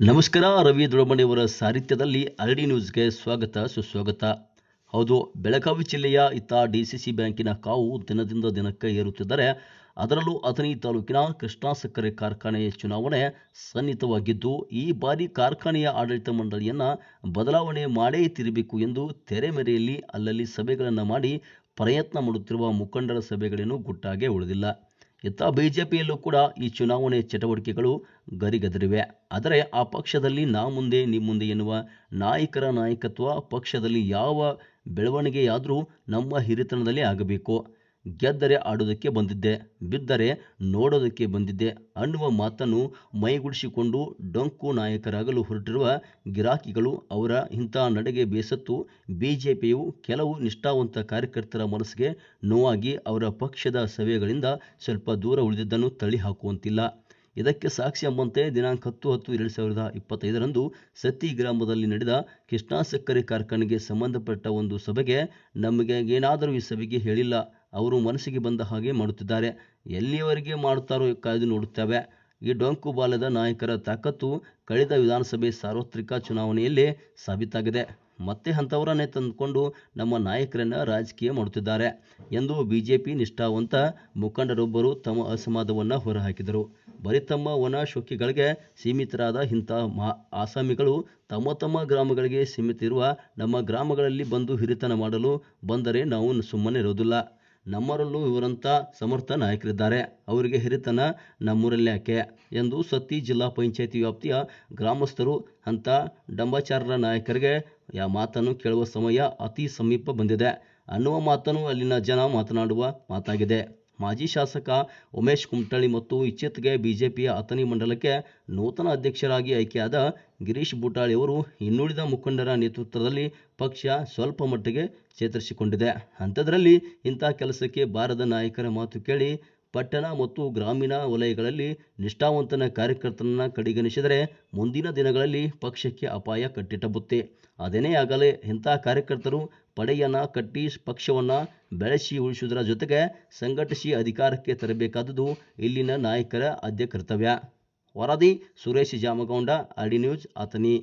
ನಮಸ್ಕಾರ ರವಿ ದೊಡಮಣಿಯವರ ಸಾಹಿತ್ಯದಲ್ಲಿ ಅರಡಿ ನ್ಯೂಸ್ಗೆ ಸ್ವಾಗತ ಸುಸ್ವಾಗತ. ಹೌದು, ಬೆಳಗಾವಿ ಜಿಲ್ಲೆಯ ಇತ್ತ ಸಿ ಬ್ಯಾಂಕಿನ ಕಾವು ದಿನದಿಂದ ದಿನಕ್ಕೆ ಏರುತ್ತಿದ್ದರೆ ಅದರಲ್ಲೂ ಅಥಣಿ ತಾಲೂಕಿನ ಕೃಷ್ಣಾ ಸಕ್ಕರೆ ಕಾರ್ಖಾನೆಯ ಚುನಾವಣೆ ಸನ್ನಿಹಿತವಾಗಿದ್ದು, ಈ ಬಾರಿ ಕಾರ್ಖಾನೆಯ ಆಡಳಿತ ಮಂಡಳಿಯನ್ನು ಬದಲಾವಣೆ ಮಾಡೇ ತಿರಬೇಕು ಎಂದು ತೆರೆಮರೆಯಲ್ಲಿ ಅಲ್ಲಲ್ಲಿ ಸಭೆಗಳನ್ನು ಮಾಡಿ ಪ್ರಯತ್ನ ಮಾಡುತ್ತಿರುವ ಮುಖಂಡರ ಸಭೆಗಳೇನೂ ಗುಟ್ಟಾಗೆ ಉಳಿದಿಲ್ಲ. ಇತ್ತ ಬಿಜೆಪಿಯಲ್ಲೂ ಕೂಡ ಈ ಚುನಾವಣೆ ಚಟುವಟಿಕೆಗಳು ಗರಿಗೆದರಿವೆ. ಆದರೆ ಆ ಪಕ್ಷದಲ್ಲಿ ನಾ ಮುಂದೆ ನಿಮ್ಮ ಮುಂದೆ ಎನ್ನುವ ನಾಯಕರ ನಾಯಕತ್ವ ಪಕ್ಷದಲ್ಲಿ ಯಾವ ಬೆಳವಣಿಗೆಯಾದರೂ ನಮ್ಮ ಹಿರಿತನದಲ್ಲಿ ಆಗಬೇಕು. ಗೆದ್ದರೆ ಆಡೋದಕ್ಕೆ ಬಂದಿದ್ದೆ, ಬಿದ್ದರೆ ನೋಡೋದಕ್ಕೆ ಬಂದಿದ್ದೆ ಅನ್ನುವ ಮಾತನ್ನು ಮೈಗೂಡಿಸಿಕೊಂಡು ಡೊಂಕು ನಾಯಕರಾಗಲು ಹೊರಟಿರುವ ಗಿರಾಕಿಗಳು ಅವರ ಇಂಥ ನಡೆಗೆ ಬೇಸತ್ತು ಬಿಜೆಪಿಯು ಕೆಲವು ನಿಷ್ಠಾವಂತ ಕಾರ್ಯಕರ್ತರ ಮನಸ್ಸಿಗೆ ನೋವಾಗಿ ಅವರ ಪಕ್ಷದ ಸಭೆಗಳಿಂದ ಸ್ವಲ್ಪ ದೂರ ಉಳಿದಿದ್ದನ್ನು ತಳ್ಳಿಹಾಕುವಂತಿಲ್ಲ. ಇದಕ್ಕೆ ಸಾಕ್ಷಿ ಎಂಬಂತೆ ದಿನಾಂಕ ಹತ್ತು ಹತ್ತು ಎರಡು ಸಾವಿರದ ಇಪ್ಪತ್ತೈದರಂದು ಸತಿ ಗ್ರಾಮದಲ್ಲಿ ನಡೆದ ಕೃಷ್ಣಾ ಸಕ್ಕರೆ ಕಾರ್ಖಾನೆಗೆ ಸಂಬಂಧಪಟ್ಟ ಒಂದು ಸಭೆಗೆ ನಮಗೆ ಏನಾದರೂ ಈ ಸಭೆಗೆ ಹೇಳಿಲ್ಲ. ಅವರು ಮನಸ್ಸಿಗೆ ಬಂದ ಹಾಗೆ ಮಾಡುತ್ತಿದ್ದಾರೆ. ಎಲ್ಲಿಯವರೆಗೆ ಮಾಡುತ್ತಾರೋ ಕಾಯ್ದು ನೋಡುತ್ತೇವೆ. ಈ ಡೊಂಕು ಬಾಲ್ಯದ ನಾಯಕರ ತಾಕತ್ತು ಕಳೆದ ವಿಧಾನಸಭೆ ಸಾರ್ವತ್ರಿಕ ಚುನಾವಣೆಯಲ್ಲಿ ಸಾಬೀತಾಗಿದೆ. ಮತ್ತೆ ಅಂಥವರನ್ನೇ ತಂದುಕೊಂಡು ನಮ್ಮ ನಾಯಕರನ್ನು ರಾಜಕೀಯ ಮಾಡುತ್ತಿದ್ದಾರೆ ಎಂದು ಬಿಜೆಪಿ ನಿಷ್ಠಾವಂತ ಮುಖಂಡರೊಬ್ಬರು ತಮ್ಮ ಅಸಮಾಧಾನವನ್ನು ಹೊರಹಾಕಿದರು. ಬರೀ ತಮ್ಮ ವನ ಶೋಕಿಗಳಿಗೆ ಸೀಮಿತರಾದ ಇಂಥ ಮಾ ಆಸಾಮಿಗಳು ತಮ್ಮ ತಮ್ಮ ಗ್ರಾಮಗಳಿಗೆ ಸೀಮಿತ ಇರುವ ನಮ್ಮ ಗ್ರಾಮಗಳಲ್ಲಿ ಬಂದು ಹಿರಿತನ ಮಾಡಲು ಬಂದರೆ ನಾವು ಸುಮ್ಮನೆ ಇರೋದಿಲ್ಲ ನಮ್ಮರಲ್ಲೂ ಇವರಂಥ ಸಮರ್ಥ ನಾಯಕರಿದ್ದಾರೆ. ಅವರಿಗೆ ಹಿರಿತನ ನಮ್ಮೂರಲ್ಲಿ ಯಾಕೆ? ಎಂದು ಸತ್ತಿ ಜಿಲ್ಲಾ ಪಂಚಾಯಿತಿ ವ್ಯಾಪ್ತಿಯ ಗ್ರಾಮಸ್ಥರು ಅಂಥ ಡಂಬಾಚಾರರ ನಾಯಕರಿಗೆ ಯಾ ಮಾತನ್ನು ಕೇಳುವ ಸಮಯ ಅತಿ ಸಮೀಪ ಬಂದಿದೆ. ಅನ್ನುವ ಮಾತನ್ನು ಅಲ್ಲಿನ ಜನ ಮಾತನಾಡುವ ಮಾತಾಗಿದೆ. ಮಾಜಿ ಶಾಸಕ ಉಮೇಶ್ ಕುಮಟಳ್ಳಿ ಮತ್ತು ಇತ್ತೀಚೆಗೆ ಬಿಜೆಪಿಯ ಅಥಣಿ ಮಂಡಲಕ್ಕೆ ನೂತನ ಅಧ್ಯಕ್ಷರಾಗಿ ಆಯ್ಕೆಯಾದ ಗಿರೀಶ್ ಬೂಟಾಳಿ ಅವರು ಇನ್ನುಳಿದ ಮುಖಂಡರ ನೇತೃತ್ವದಲ್ಲಿ ಪಕ್ಷ ಸ್ವಲ್ಪ ಮಟ್ಟಿಗೆ ಚೇತರಿಸಿಕೊಂಡಿದೆ. ಅಂಥದ್ರಲ್ಲಿ ಇಂಥ ಕೆಲಸಕ್ಕೆ ಬಾರದ ನಾಯಕರ ಮಾತು ಕೇಳಿ ಪಟ್ಟಣ ಮತ್ತು ಗ್ರಾಮೀಣ ವಲಯಗಳಲ್ಲಿ ನಿಷ್ಠಾವಂತನ ಕಾರ್ಯಕರ್ತರನ್ನು ಕಡೆಗಣಿಸಿದರೆ ಮುಂದಿನ ದಿನಗಳಲ್ಲಿ ಪಕ್ಷಕ್ಕೆ ಅಪಾಯ ಕಟ್ಟಿಟ್ಟಬುತ್ತೆ ಅದೇನೇ ಆಗಲೇ ಇಂಥ ಕಾರ್ಯಕರ್ತರು ಪಡೆಯನ್ನು ಕಟ್ಟಿ ಪಕ್ಷವನ್ನು ಬೆಳೆಸಿ ಉಳಿಸುವುದರ ಜೊತೆಗೆ ಸಂಘಟಿಸಿ ಅಧಿಕಾರಕ್ಕೆ ತರಬೇಕಾದುದು ಇಲ್ಲಿನ ನಾಯಕರ ಆದ್ಯ ಕರ್ತವ್ಯ. ವರದಿ ಸುರೇಶ್ ಜಾಮಗೌಂಡ ಆರ್ಡಿ ನ್ಯೂಸ್ ಅಥಣಿ